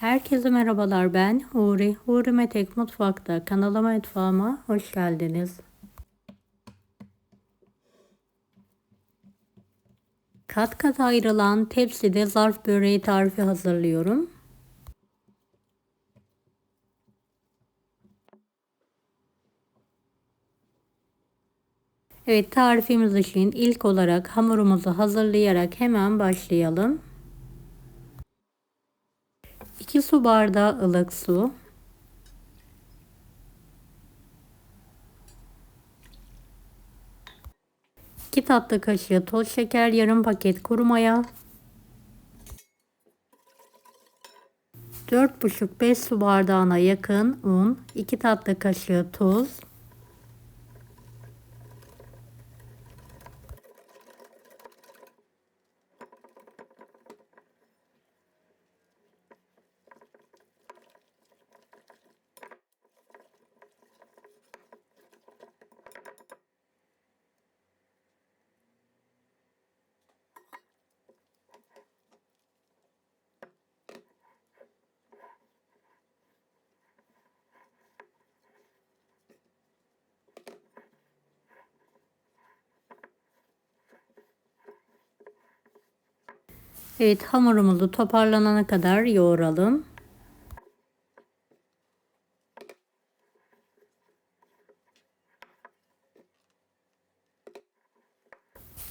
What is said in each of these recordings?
Herkese merhabalar ben Huri. Huri Metek Mutfak'ta kanalıma mutfağıma hoş geldiniz. Kat kat ayrılan tepside zarf böreği tarifi hazırlıyorum. Evet tarifimiz için ilk olarak hamurumuzu hazırlayarak hemen başlayalım. 2 su bardağı ılık su. İki tatlı kaşığı toz şeker, yarım paket kuru maya, 4,5-5 su bardağına yakın un, 2 tatlı kaşığı tuz, Evet hamurumuzu toparlanana kadar yoğuralım.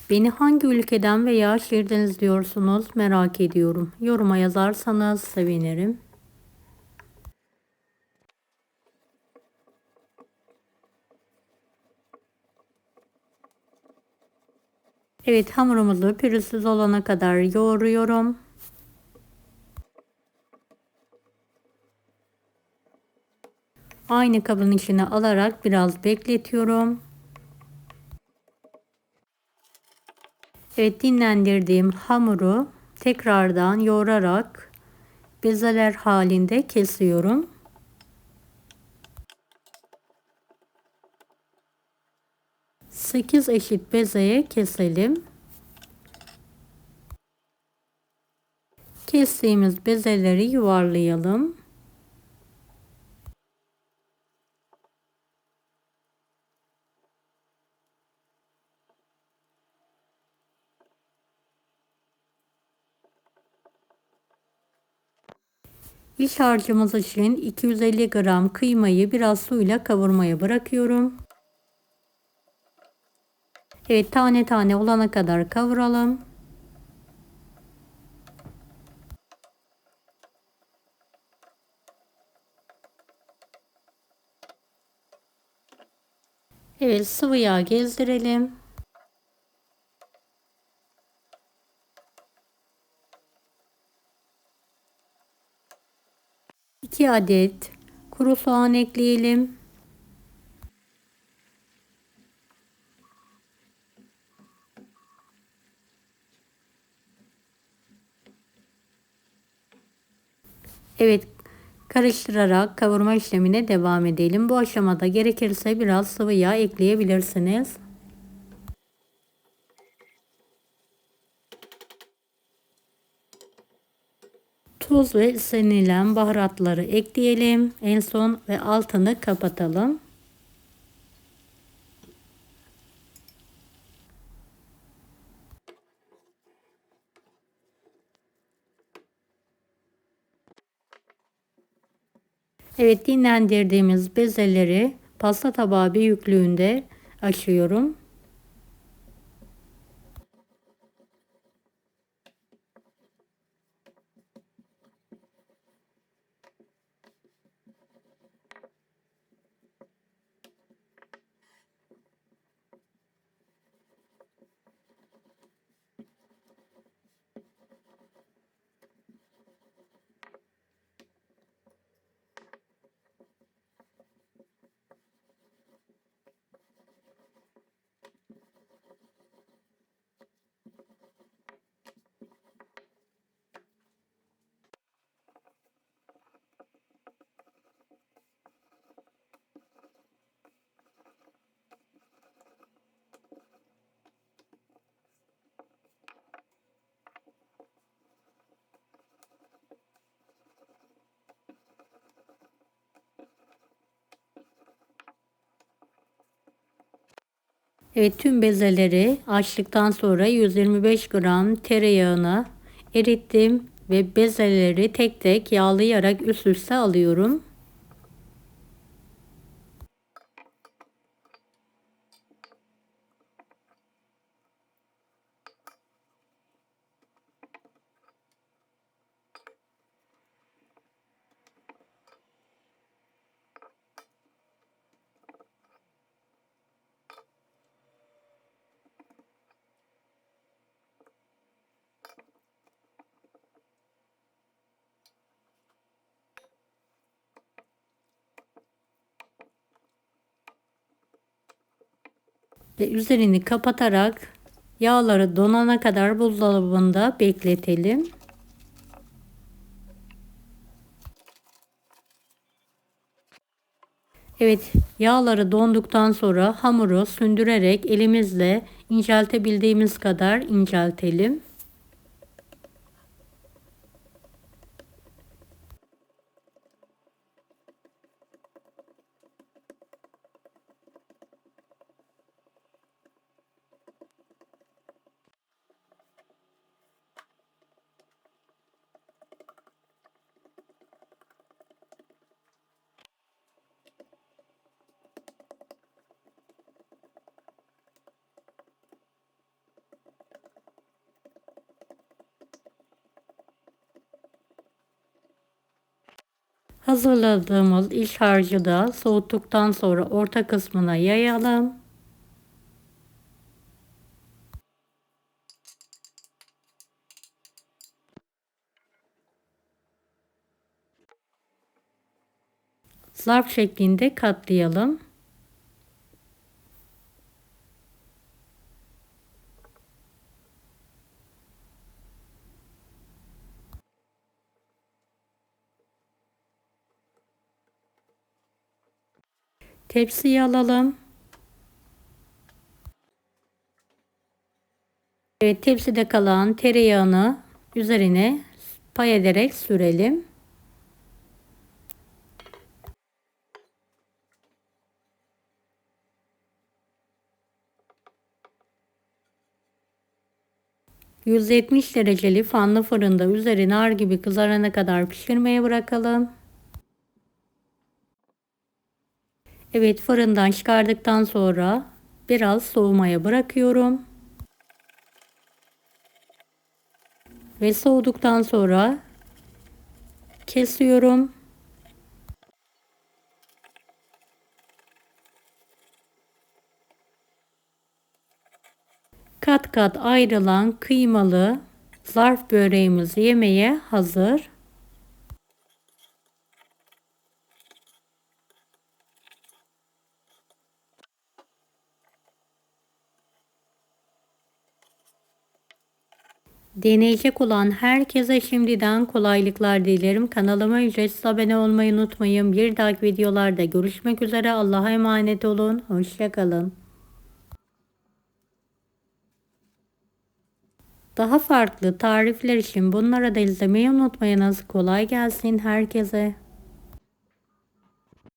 Beni hangi ülkeden veya şehirden izliyorsunuz merak ediyorum. Yoruma yazarsanız sevinirim. Evet hamurumuzu pürüzsüz olana kadar yoğuruyorum. Aynı kabın içine alarak biraz bekletiyorum. Evet dinlendirdiğim hamuru tekrardan yoğurarak bezeler halinde kesiyorum. Sekiz eşit bezeye keselim. Kestiğimiz bezeleri yuvarlayalım. İç harcımız için 250 gram kıymayı biraz suyla kavurmaya bırakıyorum. Evet tane tane olana kadar kavuralım. Evet sıvı yağ gezdirelim. 2 adet kuru soğan ekleyelim. Evet karıştırarak kavurma işlemine devam edelim. Bu aşamada gerekirse biraz sıvı yağ ekleyebilirsiniz. Tuz ve istenilen baharatları ekleyelim. En son ve altını kapatalım. Evet dinlendirdiğimiz bezeleri pasta tabağı büyüklüğünde açıyorum. Evet tüm bezeleri açtıktan sonra 125 gram tereyağına erittim ve bezeleri tek tek yağlayarak üst üste alıyorum. Ve üzerini kapatarak yağları donana kadar buzdolabında bekletelim. Evet yağları donduktan sonra hamuru sündürerek elimizle inceltebildiğimiz kadar inceltelim. Hazırladığımız iç harcı da soğuttuktan sonra orta kısmına yayalım. Zarf şeklinde katlayalım. Tepsiye alalım. Evet tepside kalan tereyağını üzerine pay ederek sürelim. ...170 dereceli fanlı fırında üzeri nar gibi kızarana kadar pişirmeye bırakalım. Evet fırından çıkardıktan sonra biraz soğumaya bırakıyorum. Ve soğuduktan sonra kesiyorum. Kat kat ayrılan kıymalı zarf böreğimiz yemeğe hazır. Deneyecek olan herkese şimdiden kolaylıklar dilerim. Kanalıma ücretsiz abone olmayı unutmayın. Bir dahaki videolarda görüşmek üzere. Allah'a emanet olun. Hoşçakalın. Daha farklı tarifler için bunlara da izlemeyi unutmayınız. Kolay gelsin herkese.